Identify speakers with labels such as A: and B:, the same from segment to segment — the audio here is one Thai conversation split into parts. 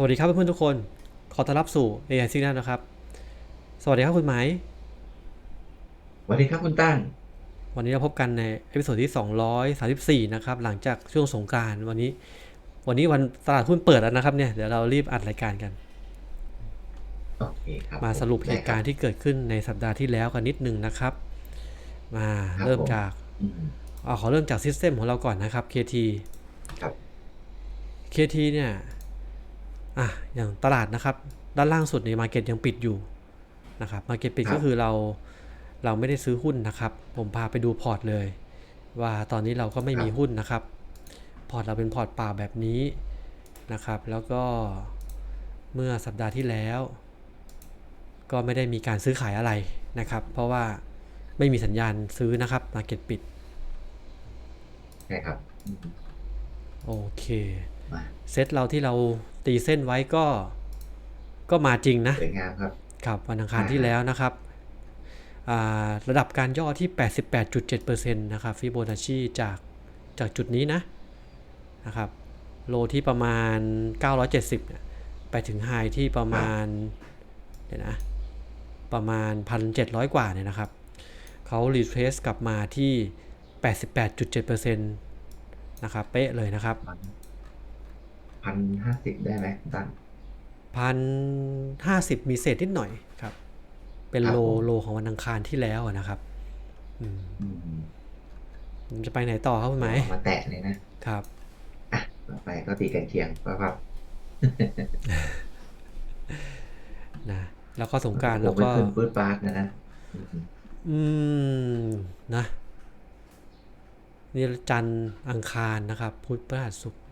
A: สวัสดีครับเพื่อนๆทุกคน ขอต้อนรับสู่ AI Signal นะครับ สวัสดีครับคุณไหมาย
B: สวัสดีครับคุณตั้ง
A: วันนี้เราพบกันในเอพิโซดที่ 234 นะครับ หลังจากช่วงสงกรารวันนี้ วันนี้วันตลาดหุ้นเปิดแล้วนะครับเนี่ย เดี๋ยวเรารีบอัดรายการกัน
B: โอเคครับ
A: มาสรุปเห
B: ได้
A: ตุการณ์ที่เกิดขึ้นในสัปดาห์ที่แล้วกันนิดนึงนะครับ มา
B: ครับ
A: เริ่ม
B: ผม
A: จาก
B: อืม
A: เอาขอเริ่มจากซิสเต็มของเราก่อนนะครับ KT
B: ครับ
A: KT เนี่ย อะอย่างตลาดนะครับ ด้านล่างสุดในมาเก็ตยังปิดอยู่นะครับมาเก็ตปิด
B: ครับ
A: ก็คือเราเราไม่ได้ซื้อหุ้นนะครับ ผมพาไปดูพอร์ตเลย ว่าตอนนี้เราก็ไม่มีหุ้นนะครับ พอร์ตเราเป็นพอร์ตเปล่าแบบนี้นะครับ แล้วก็เมื่อสัปดาห์ที่แล้ว ก็ไม่ได้มีการซื้อขายอะไรนะครับ เพราะว่าไม่มีสัญญาณซื้อนะครับมาเก็ตปิด
B: ใช่ครับอืม
A: โอเค
B: มา
A: เซตเราที่เรา ตีเส้นไว้ก็ก็มาจริงนะ
B: สวยงามครับ
A: ครับวันอังคาร
B: อ่า
A: ที่แล้วนะครับอ่าระดับการย่อที่ 88.7%นะครับฟิโบนัชชีจากจากจุดนี้นะนะครับโลที่ประมาณ 970เนี่ยไปถึงไฮที่ประมาณเดี๋ยวนะประมาณ 1,700 กว่าเนี่ยนะครับเขารีเทรสกลับมาที่ 88.7%นะครับ เป๊ะเลยนะครับ
B: พันห้าสิบได้ไหมคุณตั้ง
A: พันห้าสิบมีเศษนิดหน่อยครับ เป็น
B: ครับ
A: โล
B: ผม
A: โลของวันอังคารที่แล้วอะนะครับอืม
B: อืม
A: มันจะไปไหนต่อครับคุณไหม
B: เอามาแตะเลยนะครับอะต่อไปก็ตีกันเคียงก็ครับ
A: นะแล้วก็สงกราร
B: ผ
A: แล้ว
B: มไม่
A: ก็
B: ขึ้นปื้ดปาร์ตนะนะอืม
A: อืมนะนี่จันทร์อังคารนะครับ พุธพฤหัสศุกร์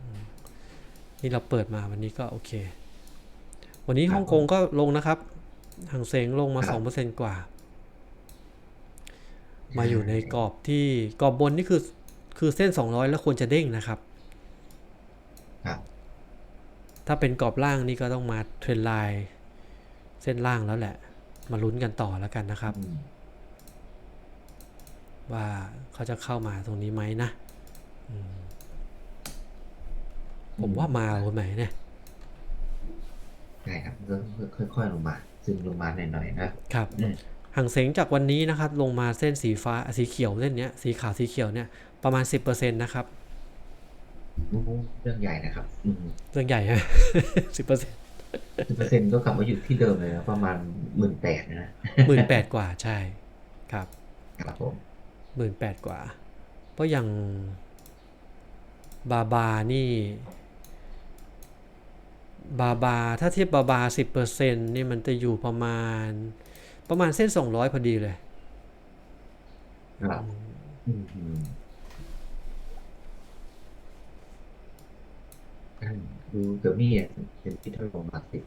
A: อืมนี่เราเปิดมาวันนี้ก็โอเค วันนี้ฮ่องกงก็ลงนะครับหางเสงลงมาสองเปอร์เซนกว่า มาอยู่ในกรอบที่กรอบบนนี่คือคือเส้น 200 แล้วควรจะเด้งนะครับ
B: ครับ
A: ถ้าเป็นกรอบล่างนี่ก็ต้องมาเทรนไลน์เส้นล่างแล้วแหละ มาลุ้นกันต่อแล้วกันนะครับ
B: อืม
A: ว่าเขาจะเข้ามาตรงนี้ไหมนะอืม ผมว่ามาคนไหนเนี่ย
B: ใช่ครับก็ค่อยๆลงมา ซึมลงมาหน่อยๆนะครับอืม
A: ห่างเสงจากวันนี้นะครับ ลงมาเส้นสีฟ้าสีเขียวเส้นเนี้ยสีขาวสีเขียวเนี่ยประมาณ10%นะครับ
B: เรื่องใหญ่นะครับอืม
A: เรื่องใหญ่ฮะสิบเปอร์เซ็นต์
B: สิบเปอร์เซ็นต์ก็กลับมาอยู่ที่เดิมเลยนะประมาณหมื่นแปดนะ
A: หมื่นแปดกว่าใช่ครับ
B: ครับผม
A: หมื่นแปดกว่า เพราะอย่างบาบานี่ บาบา ถ้าเทียบบาบาสิบเปอร์เซ็นนี่มันจะอยู่ประมาณ ประมาณเส้นสองร้อยพอดีเลย
B: ครับอืมอืมอืมดูเกือบนี่อะเป็นที่เท่าของมาสิบ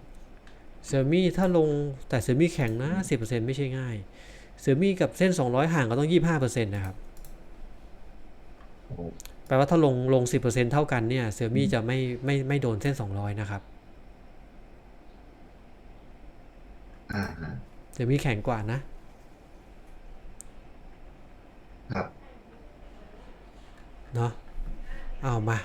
A: เซอร์มี่ถ้าลงแต่เซอร์มี่แข็งนะสิบเปอร์เซ็นไม่ใช่ง่าย เซอร์มี่กับเส้นสองร้อยห่างก็ต้องยี่ห้าเปอร์เซ็นต์นะครับ
B: โอ้
A: แปลว่าถ้าลงลงสิบเปอร์เซ็นเท่ากันเนี่ย เซอร์มี่จะไม่ไม่ไม่โดนเส้นสองร้อยนะครับ
B: อ่าฮะ
A: เซอร์มี่แข็งกว่านะ
B: ครับ
A: เนาะเอามา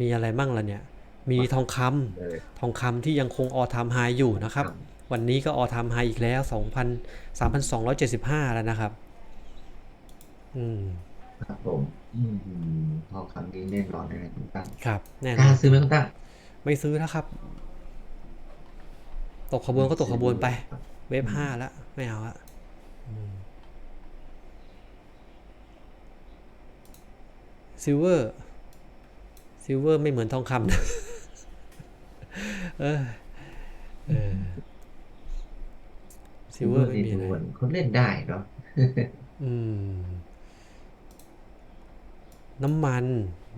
A: มีอะไรมั่งล่ะเนี่ย มีทองคำ
B: เลย
A: ทองคำที่ยังคงออทามไฮอยู่นะครับ
B: ครับ
A: วันนี้ก็ออทามไฮอีกแล้ว2,000 3,275 แล้วนะครับ อืม
B: ครับผมอืมอืมทองคำนี้แน่นอนเลยนะคุณตั้ง
A: ครับ แน่
B: ก
A: นอ
B: ล้านซื้อไหมคุณตั้ง
A: ไม่ซื้อแล้วครับ ตกขบวนก็ตกขบวนไป เวฟห้าแล้วไม่เอาละซิลเวอร์ซิลเวอร์ไม่เหมือนทองคำนะเออเออซิลเวอร์ไม่มี
B: ดู
A: อะไร
B: เหมือนเขาเล่นได้เนาะ
A: อืม น้ำมัน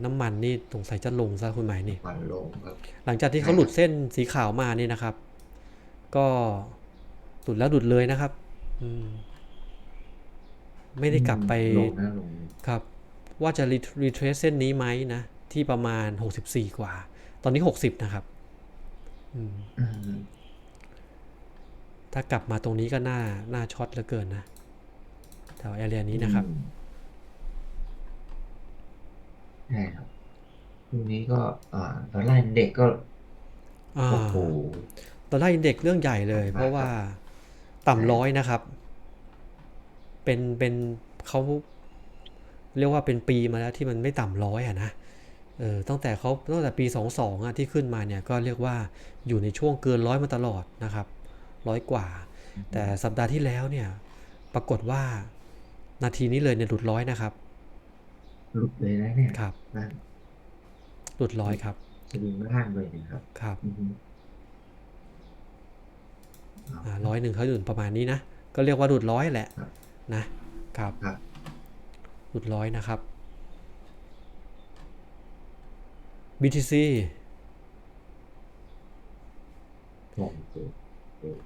A: น้ำมันนี่สงสัยจะลงซะคุณหมายนี่
B: วันลงครับ
A: หลังจากที่เขาหลุดเส้นสีขาวมานี่นะครับ ก็หลุดแล้วหลุดเลยนะครับ อืม ไม่ได้กลับไป
B: ลงนะลง
A: ครับ ว่าจะรีเทรสเส้นนี้ไหมนะ ที่ประมาณ64กว่า ตอนนี้60นะครับอืม
B: อืม
A: ถ้ากลับมาตรงนี้ก็น่า น่าช็อตเหลือเกินนะแถวแอเรียนี้นะครับ
B: อืมใช่ครับพรุ่งนี้ก็อ่าตอนแรกเด็กก็
A: อ่า
B: โอ้โห
A: ดอลลาร์อินเด็กซ์เรื่องใหญ่เลย
B: มาก
A: เพราะว่า
B: ครับ
A: ต่ำร้อยนะครับ เป็นเป็นเขาเรียกว่าเป็นปีมาแล้วที่มันไม่ต่ำร้อยอะนะเออตั้งแต่เขาตั้งแต่ปี 22อะที่ขึ้นมาเนี่ยก็เรียกว่าอยู่ในช่วงเกินร้อยมาตลอดนะครับร้อยกว่า แต่สัปดาห์ที่แล้วเนี่ย ปรากฏว่านาทีนี้เลยเนี่ยหลุดร้อยนะครับ
B: หลุดเลยนะเนี่ย
A: ครับ
B: นั่น
A: หลุดร้อยครับ
B: สวิงล่างเลยนะครับ
A: ครับ
B: อือฮึ
A: อ่า ร้อยหนึ่งเขาอยู่ประมาณนี้นะ ก็เรียกว่าหลุดร้อยแหละ
B: ครับ
A: นะครับ
B: ครับ
A: หลุดร้อยนะครับ BTC
B: ลงสู่เออ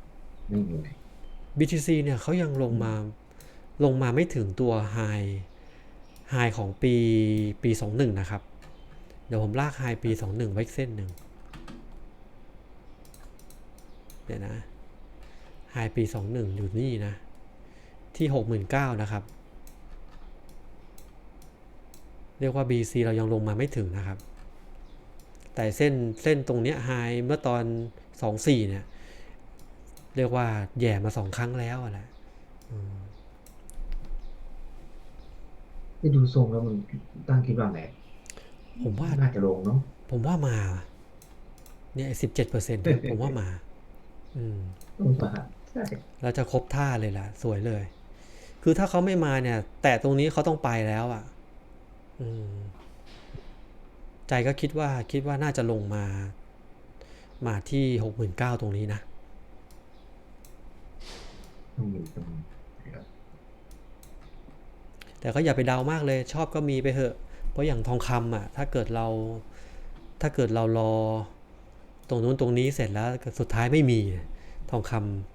B: ไม่มีไหน
A: BTC เนี่ยเขายังลงมาลงมาไม่ถึงตัว High High ของปีปี 21 นะครับ เดี๋ยวผมลาก High ปี 21 ไว้อีกเส้นหนึ่งเดี๋ยวนะ High ปี 21 อยู่นี่นะ ที่ 69,000นะครับ เรียกว่า BC เรายังลงมาไม่ถึงนะครับ แต่เส้นเส้นตรงเนี้ย High เมื่อตอน 24 เนี่ย เรียกว่าแย่มาสองครั้งแล้วอะแหละ
B: ไปดูทรงแล้วมันตั้งคิดว่าไง
A: ผมว่า
B: น่าจะลงเนาะ
A: ผมว่ามา เนี่ยสิบเจ็ดเปอร์เซ็นต์ผมว่ามา อืม
B: ต้องมาใช่
A: เราจะครบท่าเลยล่ะ สวยเลย คือถ้าเขาไม่มาเนี่ย แต่ตรงนี้เขาต้องไปแล้วอะอืมใจก็คิดว่าคิดว่าน่าจะลงมา มาที่หกหมื่นเก้าตรงนี้นะ
B: ต้องมีต้องมีนะครับ
A: แต่ก็อย่าไปเดามากเลย ชอบก็มีไปเถอะ เพราะอย่างทองคำอะ ถ้าเกิดเราถ้าเกิดเรารอ ตรงนู้นตรงนี้เสร็จแล้วสุดท้ายไม่มีทองคำ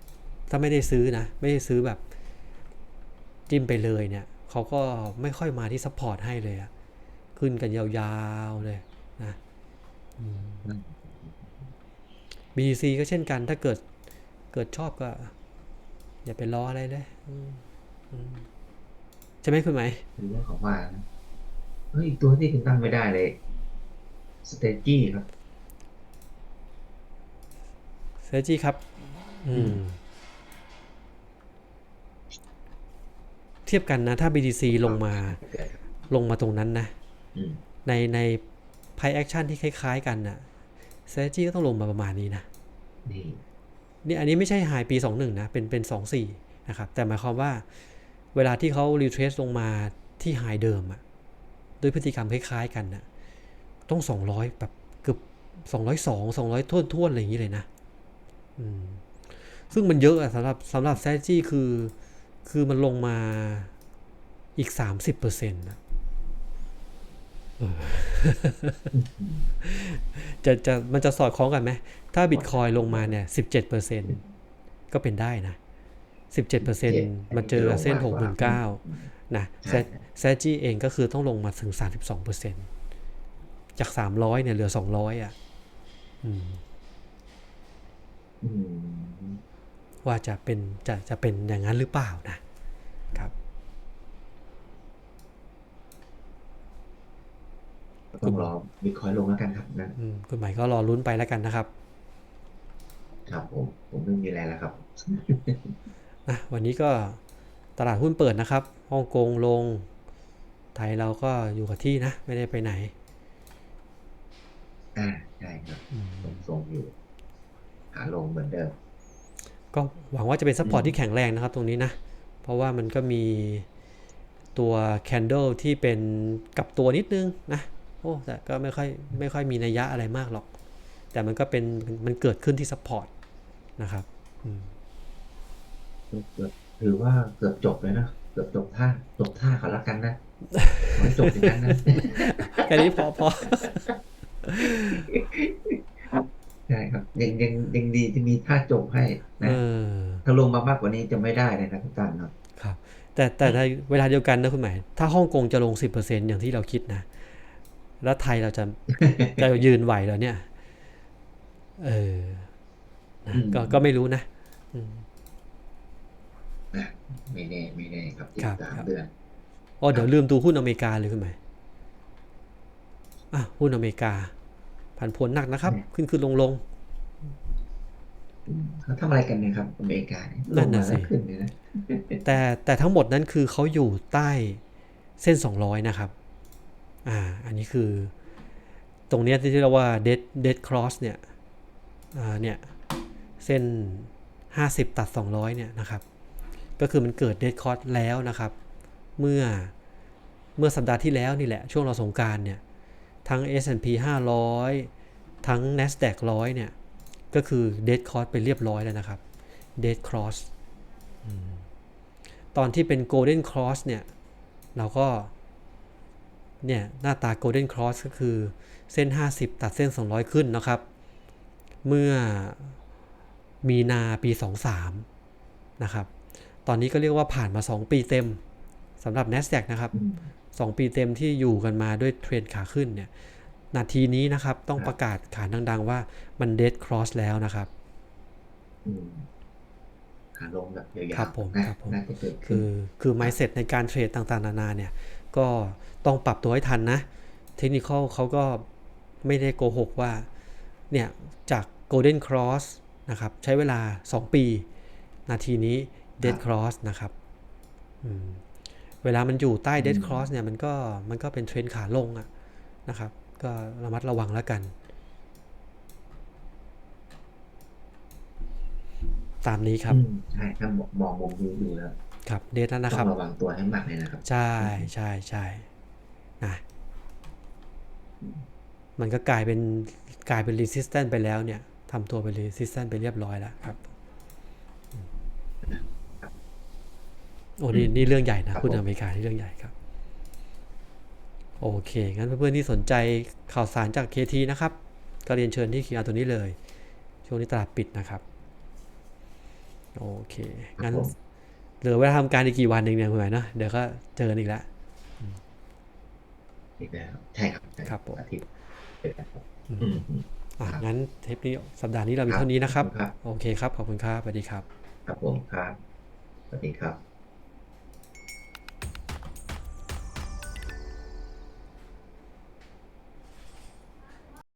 A: ถ้าไม่ได้ซื้อนะ ไม่ได้ซื้อแบบจิ้มไปเลยเนี่ยเขาก็ไม่ค่อยมาที่ซัพพอร์ตให้เลยอะขึ้นกันยาวๆเลยนะ BTC ก็เช่นกัน ถ้าเกิดเกิดชอบก็ อย่าไปรออะไรเลยอืมอืมใช่ไหมคุณไหม
B: เป็นเรื่องของว่านะเฮ้ยอีกตัวที่คุณตั้งไม่ได้เลยสเตจี้ครับ
A: เซจี้ครับ อืม เทียบกันนะ ถ้า BTC ลงมาลงมาตรงนั้นนะ
B: อืม
A: ในในไพแอคชั่นที่คล้าย ๆ กันน่ะเซจี้ก็ต้องลงมาประมาณนี้นะ
B: นี่
A: นี่อันนี้ไม่ใช่ไฮปี 21 นะ เป็นเป็น 24 นะครับ แต่หมายความว่าเวลาที่เขารีเทรสลงมาที่ไฮเดิมอะด้วยพฤติกรรมคล้าย ๆ กันน่ะต้อง 200 แบบเกือบ202 200ท่วนท่วนๆอะไรอย่างนี้เลยนะอืมซึ่งมันเยอะอะสำหรับสำหรับแซจี้คือ คือมันลงมาอีก 30%นะเออจะจะมันจะสอดคล้องกันไหม ถ้าบิตคอยลงมาเนี่ย17%ก็เป็นได้นะ17%มันเจอกับเส้น69,000นะแซแซจี้เองก็คือต้องลงมาถึง32%จาก300เนี่ยเหลือ200อะ อืม
B: อืม
A: ว่าจะเป็นจะจะเป็นอย่างนั้นหรือเปล่านะครับ
B: ก็ต้องรอบิตคอยลงแล้วกันครับนะ
A: อืมคุณหมายก็รอลุ้นไปแล้วกันนะครับ
B: ครับผมผมไม่มีอะไรแล้วครับ
A: นะวันนี้ก็ตลาดหุ้นเปิดนะครับฮ่องกงลง ไทยเราก็อยู่กับที่นะ ไม่ได้ไปไหน
B: อ่าใช่ครับผมทรงอยู่ขาลงเหมือนเดิม
A: ก็หวังว่าจะเป็นซัพพอร์ต
B: อืม
A: ที่แข็งแรงนะครับตรงนี้นะ เพราะว่ามันก็มีตัวแคนเดลที่เป็นกลับตัวนิดนึงนะโอ้แต่ก็ไม่ค่อยไม่ค่อยมีนัยยะอะไรมากหรอก แต่มันก็เป็นมันเกิดขึ้นที่ซัพพอร์ตนะครับอืม
B: เกือบถือว่าเกือบจบเลยนะเกือบจบท่าจบท่าก่อนละกันนะขอให้จบอย่างนั้นนะ
A: แค่นี้พอพอ
B: ใช่ครับยังยังยังดีที่มีท่าจบให้
A: เอ
B: นะ
A: อ
B: ถ้าลงมามากกว่านี้จะไม่ได้เลยนะคุณตันเนาะ
A: ครับ แต่แต่ในเวลาเดียวกันนะคุณหมาย ถ้าฮ่องกงจะลง10%อย่างที่เราคิดนะ แล้วไทยเราจะจะยืนไหวแล้วเนี่ย เออนะก็ก็ไม่รู้นะอืม
B: นะไม่แน่ไม่แน่ครับอีก
A: ครับ
B: สาม
A: ครับ
B: เดือน
A: อ๋อเดี๋ยวลืมดูหุ้นอเมริกาเลยคุณหมายอะหุ้นอเมริกา ผันผวนหนักนะครับ ขึ้นขึ้นลงลง
B: อืมเขาทำอะไรกันเนี่ยครับอเมริกาเนี่ย
A: นั่
B: ลง
A: น
B: มา
A: น่ะสิ
B: แล้วขึ้นเลยนะ
A: แต่แต่ทั้งหมดนั้นคือเขาอยู่ใต้เส้น 200 นะครับ อ่า อันนี้คือ ตรงเนี้ยที่เรียกว่า dead dead cross เนี่ย อ่า เนี่ย เส้น 50 ตัด 200 เนี่ยนะครับ ก็คือมันเกิด dead cross แล้วนะครับ เมื่อ เมื่อสัปดาห์ที่แล้วนี่แหละ ช่วงเราสงกรารเนี่ย ทั้ง S&P 500 ทั้ง NASDAQ 100 เนี่ย ก็คือ dead cross ไปเรียบร้อยแล้วนะครับ dead cross ตอนที่เป็น Golden Cross เนี่ย เราก็ เนี่ย หน้าตา Golden Cross ก็คือเส้น 50 ตัดเส้น 200 ขึ้นนะครับ เมื่อมีนาปี 23 นะครับ ตอนนี้ก็เรียกว่าผ่านมา 2 ปีเต็ม สำหรับ NASDAQ นะครับ
B: อืม
A: 2ปีเต็มที่อยู่กันมาด้วยเทรนขาขึ้นเนี่ย นาทีนี้นะครับ ต้อง
B: ครับ
A: ประกาศขานดัง ๆ ว่ามัน Dead Cross แล้วนะครับ
B: อืมขาลงแบบยาวๆ
A: ครับผม
B: นะครับ
A: ผม
B: น่าจะเกิดขึ้
A: คื
B: น
A: อคือ mindset ในการเทรดต่างๆ นานาเนี่ย ก็ต้องปรับตัวให้ทันนะ เทคนิคเขาก็ไม่ได้โกหกว่า เนี่ย จาก golden cross นะครับ ใช้เวลา 2 ปี นาทีนี้ dead
B: ครับ
A: cross นะครับ อืม เวลามันอยู่ใต้ dead cross เนี่ยมันก็มันก็เป็นเทรนขาลงอะนะครับ ก็ระมัดระวังแล้วกัน ตามนี้ครับ
B: อืมใช่ถ้ามองมองมุมนี้ดูแล้ว
A: ครับเดทนั้นนะค
B: ต้
A: รั
B: อบงระวังตัวให้มากเลยนะครับ
A: ใช่ใช่ใช่นะมันก็กลายเป็นกลายเป็น resistant ไปแล้วเนี่ยทำตัวเป็น resistant ไปเรียบร้อยแล้วครับอืม โอ้นี่นี่เรื่องใหญ่นะครับหุ้น
B: ผม
A: อเมริกานี่เรื่องใหญ่ครับ โอเค งั้นเพื่อนๆที่สนใจข่าวสารจาก KT นะครับ ก็เรียนเชิญที่ QR ตัวนี้เลย ช่วงนี้ตลาดปิดนะครับ โอเค งั้น
B: ครับผม
A: เหลือเวลาทำการอีกกี่วันหนึ่งเนี่ยคุณหมายเนาะเดี๋ยวก็เจอกันอีกแล้ว
B: อีกแล้วใช่ครับใช่
A: ครับผม
B: อาทิตย์เจ็ดครับ
A: อืม
B: อืมอืม
A: อะ
B: ครับ
A: งั้นเทปนี้สัปดาห์นี้เรามี
B: ครับ
A: เท่านี้นะครับ
B: ขอบคุณครับ
A: โอเคครับ ขอบคุณครับสวัสดีครับ
B: ครับผมครับสวัสดีครับ